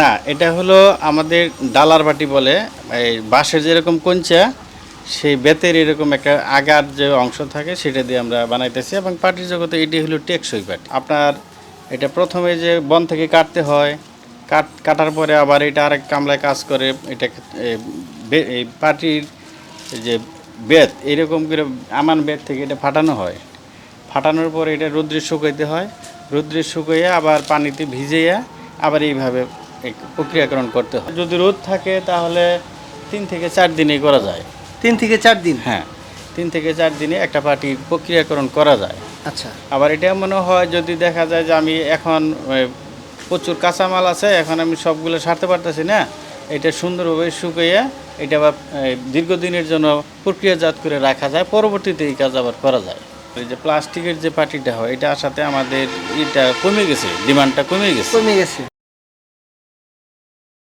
না, এটা হলো আমাদের ডালার বাটি বলে। এই বাঁশের যেরকম কঞ্চা, সেই বেতের এরকম একটা আগার যে অংশ থাকে, সেটা দিয়ে আমরা বানাইতেছি এবং পাটির জগতে এটি হলো টেকসই পাটি। আপনার এটা প্রথমে যে বন থেকে কাটতে হয়, কাট, কাটার পরে আবার এটা আরেক কামলায় কাজ করে, এটা এই পাটির যে বেত, এরকম করে আমান বেত থেকে এটা ফাটানো হয়। ফাটানোর পরে এটা রোদ্রে শুকাইতে হয়, রোদ্রে শুকাইয়া আবার পানিতে ভিজিয়ে আবার এইভাবে এই প্রক্রিয়াকরণ করতে হয়। যদি রোদ থাকে তাহলে তিন থেকে চার দিনেই করা যায়। তিন থেকে চার দিন? হ্যাঁ তিন থেকে চার দিনে একটা পাটি প্রক্রিয়াকরণ করা যায়। আচ্ছা। আবার এটা মনে হয় যদি দেখা যায় যে আমি এখন প্রচুর কাঁচামাল আছে এখন আমি সবগুলো সারতে পারতেছি না এটা সুন্দরভাবে শুকিয়ে এটা আবার দীর্ঘদিনের জন্য প্রক্রিয়াজাত করে রাখা যায় পরবর্তীতে এই কাজ আবার করা যায়। ওই যে প্লাস্টিকের যে পাটিটা হয় এটা আসাতে আমাদের এটা কমে গেছে ডিমান্ডটা কমে গেছে। কমে গেছে।